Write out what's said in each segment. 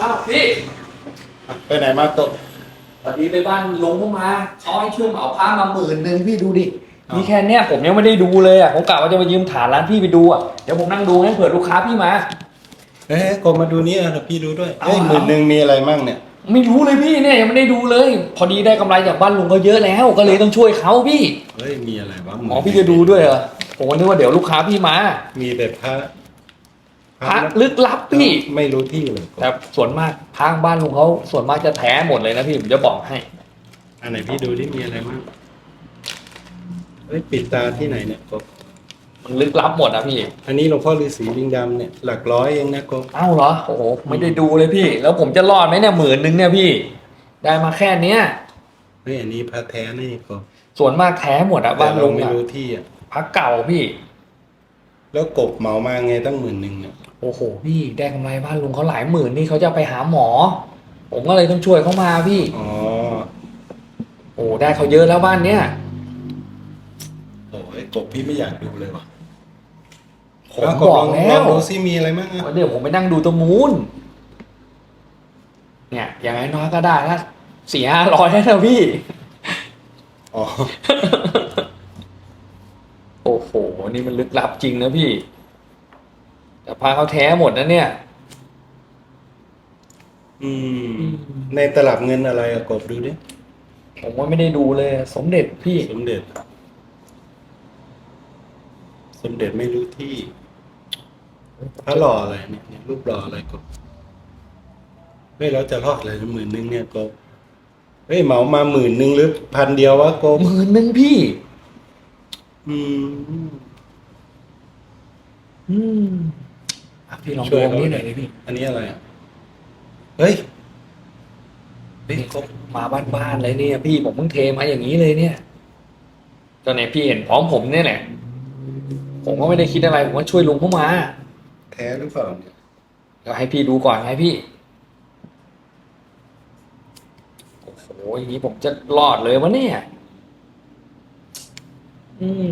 อ้าวพี่ไปไหนมาตกพอดีไปบ้านลุงเข้ามาเขาให้ช่วยเหมาผ้ามาหมื่นหนึ่งพี่ดูดิอ้าวมีแค่เนี้ยผมยังไม่ได้ดูเลยอะผมกะว่าจะมายืมฐานร้านพี่ไปดูอะเดี๋ยวผมนั่งดูให้เผื่อลูกค้าพี่มาเอ้ยกดมาดูนี่อะเดี๋ยวพี่ดูด้วยเอาเอ้ยเอาหมื่นหนึ่งมีอะไรมั่งเนี่ย ไม่รู้เลยพี่เนี่ยยังไม่ได้ดูเลย พอดีได้กำไรจากบ้านลุงเขาเยอะแล้ว ก็เลยต้องช่วยเขาพี่เฮ้ยมีอะไรวะอ๋อพี่จะดูด้วยเหรอผมก็นึกว่าเดี๋ยวลูกค้าพี่มา มีแต่พระ พระลึกลับพี่ ไม่รู้ที่เลยแต่ส่วนมากทางบ้านลุงเขาส่วนมากจะแท้หมดเลยนะพี่ผมจะบอกให้ อันไหนพี่ดูที่มีอะไรมั่งเฮ้ยปิดตาที่ไหนเนี่ยกบมันลึกลับหมดนะพี่ อันนี้หลวงพ่อฤาษีลิงดำเนี่ยหลักร้อยเองนะกบเอ้าเหรอโอ้โหไม่ได้ดูเลยพี่ แล้วผมจะรอดไหมเนี่ยหมื่นหนึ่งเนี่ยพี่ ได้มาแค่เนี้ยเฮ้ยอันนี้พระแท้นี่กบส่วนมากแท้หมดอะแต่บ้านเราลุงไม่อะรู้ที่อะพักเก่าพี่ แล้วกบเหมามาไงตั้งหมื่นหนึ่งเนี่ยโอ้โหพี่ได้กำไรบ้านลุงเขาหลายหมื่นนี่เขาจะไปหาหมอ ผมก็เลยต้องช่วยเขามาพี่ อ๋อโอ้ได้เขาเยอะแล้วบ้านเนี้ยโอ้ยกบพี่ไม่อยากดูเลยว่ะผมเากบอกลงแล้ลอวงดูซิมีอะไรมั่งอะว่าเดี๋ยวผมไปนั่งดูตรงนู้นเนี่ย อย่างน้อยๆก็ได้ละสี่ห้าร้อยนะพี่ อ๋อ โอ้โห นี่มันลึกลับจริงนะพี่ แต่พาเขาแท้หมดนะเนี่ย อืม ในตลับเงินอะไรอะกบดูดิ ผมว่าไม่ได้ดูเลย สมเด็จพี่สมเด็จ สมเด็จไม่รู้ที่ พระหล่ออะไรเนี่ยเนี่ยรูปหล่ออะไรกบเฮ้ยเราจะรอดเลยหมื่นหนึ่งเนี่ยกบเฮ้ยเหมามาหมื่นหนึ่งหรือพันเดียววะกบหมื่นหนึ่งพี่ อืม อืมอะ พี่ลองช่ดูวยอันเขานี้หน่อยดิพี่อันนี้อะไรอะ เฮ้ยเฮ้ยกบมาบ้านๆเลยเนี่ย พี่ผมเพิ่งเทมาอย่างนี้เลยเนี่ย ตอนไหนพี่เห็นพร้อมผมเนี่ยแหละ ผมก็ไม่ได้คิดอะไรผมก็ช่วยลุงเข้ามาแท้หรือเปล่าเนี่ยเดี๋ยวให้พี่ดูก่อนให้พี่ โอ้โหอย่างนี้ผมจะรอดเลยวะเนี่ย อืม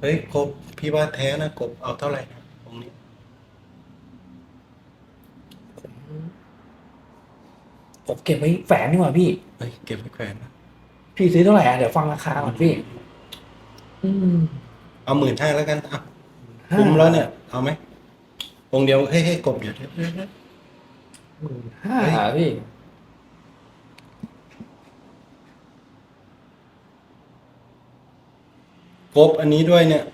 เฮ้ยกบพี่ว่าแท้นะกบเอาเท่าไหร่นะตรงนี้ ผมเก็บไว้แฝงดีกว่าพี่ เฮ้ยเก็บไว้แขวนนะพี่ซื้อเท่าไหร่อะเดี๋ยวฟังราคาก่อนพี่ อืมเอาหมื่นห้าแล้วกันอะคุ้มแล้วเนี่ย เอาไหมองค์เดียวเฮ้ยเฮ้ยกบอย่าเดี๋ยวเดี๋ยวเดี๋ยวหมื่นห้าเฮ้ยพี่ กบอันนี้ด้วยเนี่ย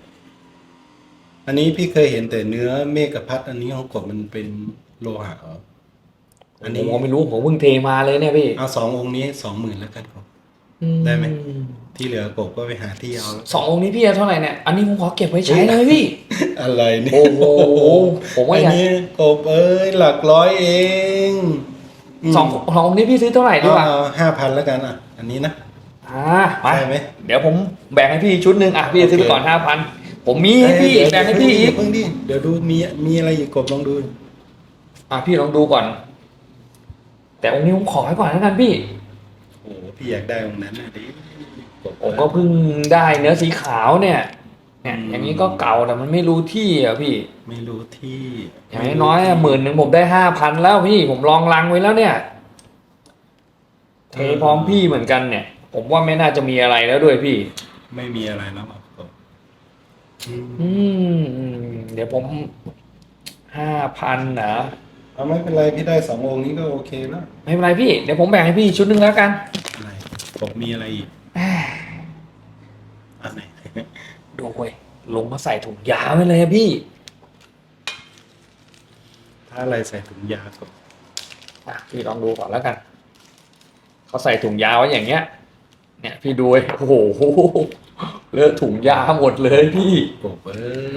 อันนี้พี่เคยเห็นแต่เนื้อเมฆพัดอันนี้ของกบมันเป็นโลหะเหรอ อันนี้ผมก็ไม่รู้ผมเพิ่งเทมาเลยเนี่ยพี่เอาสององค์นี้สองหมื่นแล้วกันครับอืได้ไหมที่เหลือกบก็ไปหาที่เอาแล้วสององค์นี้พี่เอาเท่าไหร่เนี่ยอันนี้ผมขอเก็บไว้ใช้เลยพี่ อะไรเนี่ยโอ้โหผมว่าอันอยากนี้กบเอ้ยหลักร้อยเองมสองสององค์นี้พี่ซื้อเท่าไหร่ดีเอากว่าห้าพันแล้วกันอะ อันนี้นะอ่ามาได้ไหมเดี๋ยวผมแบ่งให้พี่ชุดหนึ่งอะพี่ซื้อไปก่อนห้าพันผมมีให้พี่เดี๋ยวแบ่งให้พี่อีกเพิ่งดิเดี๋ยวดูมีมีอะไรอีกกบลองดู อะพี่ลองดูก่อน แต่องค์นี้ผมขอให้ก่อนแล้วกันพี่โอ้โหพี่อยากได้องค์นั้นนะดิกบผมก็เพิ่งได้เนื้อสีขาวเนี่ยเนี่ยอืมอย่างนี้ก็เก่าแต่มันไม่รู้ที่อะพี่ ไม่รู้ที่อย่างน้อยๆหมื่นหนึ่งผมได้ห้าพันแล้วพี่ผมลองลังไว้แล้วเนี่ยเทพร้อมพี่เหมือนกันเนี่ย ผมว่าไม่น่าจะมีอะไรแล้วด้วยพี่ ไม่มีอะไรแล้วอะกบอืมอืมอืม เดี๋ยวผมห้าพันนะ เอาไม่เป็นไรพี่ได้สององค์นี้ก็โอเคแล้วไม่เป็นไรพี่ เดี๋ยวผมแบ่งให้พี่ชุดหนึ่งแล้วกันอะไรกบมีอะไรอีกอันไหน ดูเว้ยลงมาใส่ถุงยาไว้เลยอะพี่ ถ้าอะไรใส่ถุงยากบอะพี่ลองดูก่อนแล้วกัน เขาใส่ถุงยาไว้อย่างเงี้ย เนี่ย พี่ดูเว้ยโอ้โหเลอะถุงยาหมดเลยพี่ กบเอ้ย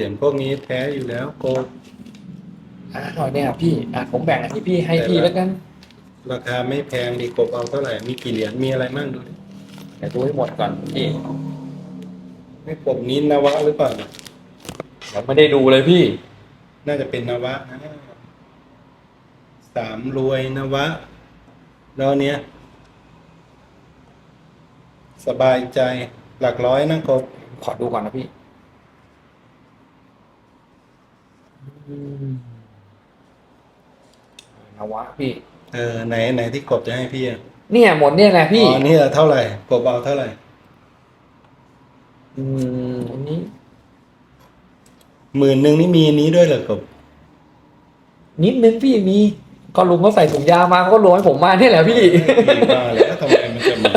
เหรียญพวกนี้แท้อยู่แล้วกบอะหน่อยเนี่ยพี่อะผมแบ่งอันที่พี่ให้พี่แล้วกันราคาไม่แพงดีกบเอาเท่าไหร่ มีกี่เหรียญ มีอะไรมั่งดูดิเดี๋ยวดูให้หมดก่อนพี่ไม่กบนี้นวะหรือเปล่าเนี่ยยังไม่ได้ดูเลยพี่ น่าจะเป็นนวะนะสามรวยนวะ แล้วอันเนี้ย สบายใจหลักร้อยนะกบขอดูก่อนนะพี่ อืม นวะพี่ เออไหนไหนที่กบจะให้พี่อะเนี่ยหมดเนี่ยแหละพี่อ๋อนี่เท่าไหร่กบเอาเท่าไหร่ อืมอันนี้หมื่นหนึ่งนี่มีอันนี้ด้วยเหรอกบนิดนึงพี่มี ก็ลุงเขาใส่ถุงยามาเขาก็รวมให้ผมมาเนี่ยแหละพี่พี่ว่าแล้วทำไมมันจะมี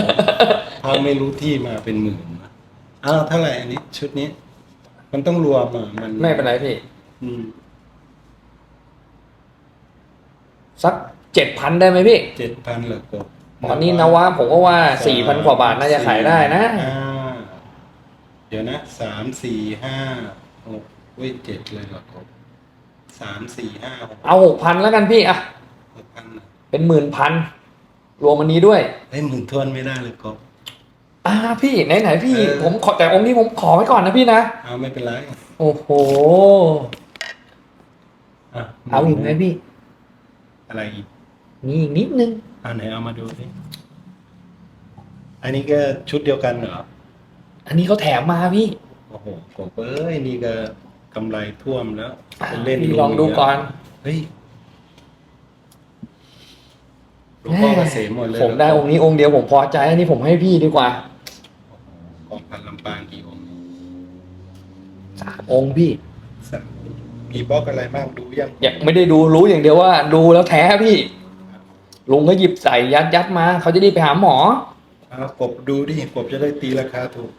ทางไม่รู้ที่มาเป็นหมื่นวะอ้าวเท่าไหร่อันนี้ ชุดนี้ มันต้องรวมอะมันไม่เป็นไรพี่ อืม สักเจ็ดพันได้ไหมพี่เจ็ดพันเหรอกบตอนนี้นวะผมก็ว่าสี่พันกว่าบาทน่าจะขายได้นะอ่าเดี๋ยวนะสามสี่ห้าหกเว้ยเจ็ดเลยเหรอกบสามสี่ห้าหกเอาหกพันแล้วกันพี่อะหกพันน่ะเป็นหมื่นพันรวมอันนี้ด้วยเฮ้ยหมื่นทวนไม่ได้เลยกบอ่าพี่ไหนไหนๆพี่ เออ ผมขอแต่องค์นี้ผมขอไว้ก่อนนะพี่นะเอาไม่เป็นไรโอ้โหอะเอาอีกไหมพี่ อะไรอีกมีอีกนิดนึงเอาไหนเอามาดูสิอันนี้ก็ชุดเดียวกันเหรอ อันนี้เขาแถมมาพี่ โอ้โหกบเอ้ยนี่ก็กำไรท่วมแล้วอ่าเป็นเล่นพี่ลองดูก่อน เฮ้ยหลวงพ่อเกษมหมดเลยผมได้องค์นี้องค์เดียวผมพอใจ อันนี้ผมให้พี่ดีกว่ากองพันลำปางกี่องค์สามองค์พี่สาม มีบล็อกอะไรบ้างดูยังยังไม่ได้ดูรู้อย่างเดียวว่า ดูแล้วแท้พี่ ลุงก็หยิบใส่ยัดยัดมาเขาจะได้ไปหาหมอเอากบดูดิกบจะได้ตีราคาถูก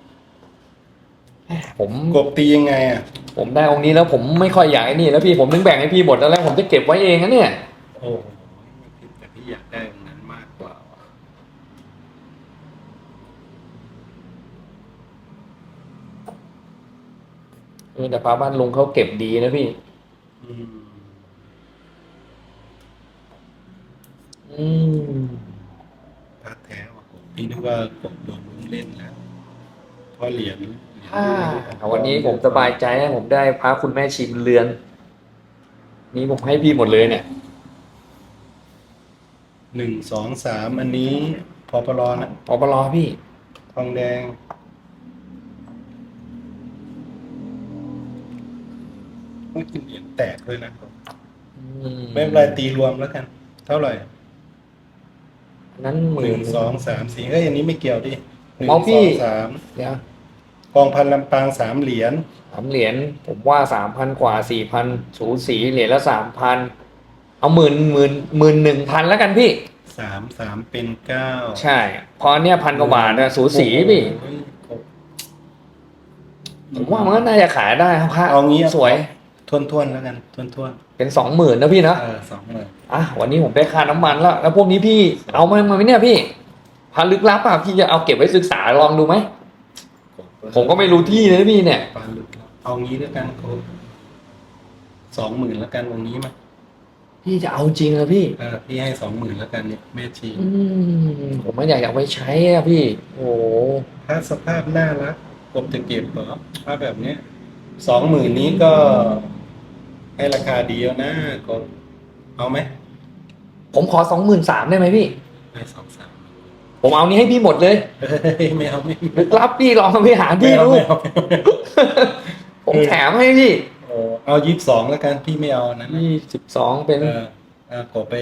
ผมกบตียังไงอะผมได้องค์นี้แล้วผมไม่ค่อยอยากไอ้นี่แล้วพี่ผมนึงแบ่งให้พี่หมดแล้วแล้วผมจะเก็บไว้เองนะเนี่ยโอ้โหแต่พี่อยากได้องค์นั้นมากกว่าว่ะ เออแต่พระบ้านลุงเขาเก็บดีนะพี่ อืมอืมพระแท้ว่ะกบพี่นึกว่ากบโดนลุงเล่นแล้วเพราะเหรียญเหรียญอ่าวันนี้ผมสบายใจนะผมได้พระคุณแม่ชิมเรือน นี้ผมให้พี่หมดเลยเนี่ย หนึ่งสองสามอันนี้พอปลอนะอปรอพี่ ทองแดง ไม่กินเหรียญแตกด้วยนะครับอืไม่เป็นไรตีรวมแล้วกัน เท่าไหร่นั้นหหมื่นึ่นงสองสามสี่เอ้ยอันนี้ไม่เกี่ยวดิหนึ่งเอาพี่สองสามเดี๋ยวกองพันลำปางสามเหรียญสามเหรียญผมว่าสามพันกว่าสี่พันสูสีเหรียญละสามพันเอาหมื่นหมื่นหมื่นหนึ่งพันแล้วกันพี่ สามสามเป็นเก้าใช่เพอเนี่ยพันกว่าบาทนะสูสีพี่โอ้ยครบผมว่ามันก็น่าจะขายได้ครับพระเอางี้สวย ทวนทวนๆแล้วกันทวนทวนเป็นสองหมื่นนะพี่นะๆเออสองหมื่นอะวันนี้ผมได้ค่าน้ำมันแล้วแล้วพวกนี้พี่เอามาไหมเนี่ยพี่พันลึกลับอะพี่จะเอาเก็บไว้ศึกษาลองดูไหมผมก็ไม่รู้ที่เลยนะพี่เนี่ย ปลาลึกแล้วเอางี้แล้วกันครบสองหมื่นแล้วกันวงนี้มาพี่จะเอาจริงเหรอพี่ เออพี่ให้สองหมื่นแล้วกันเนี่ยแม่ชี อืมผมไม่อยากอยากไปใช้อะพี่ โอ้โหถ้าสภาพน่ารักกบจะเก็บเหรอถ้าแบบเนี้ยสองหมื่นนี้ก็ ให้ราคาดีแล้วนะกบเอาไหมผมขอสองหมื่นสามได้ไหมพี่ ให้สองสามผมเอานี้ให้พี่หมดเลยเฮ้ยไม่เอาไม่ลึกลับพี่ลองไปหาไม่พี่เอาดูไม่เอาไม่เอาผมแถมให้พี่โอ้เอายี่สิบสองแล้วกันพี่ไม่เอาอันนั้นนะยี่สิบสองเป็นเออเออกบไป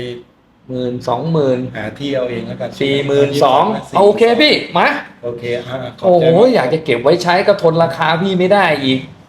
หมื่นสองหมื่นหาที่เอาเองแล้วกันสี่หมื่นสอง42โอเคพี่ มา โอเคอะขบโอ้ใจโหมอยากจะเก็บไว้ใช้ก็ทนราคาพี่ไม่ได้อีกอ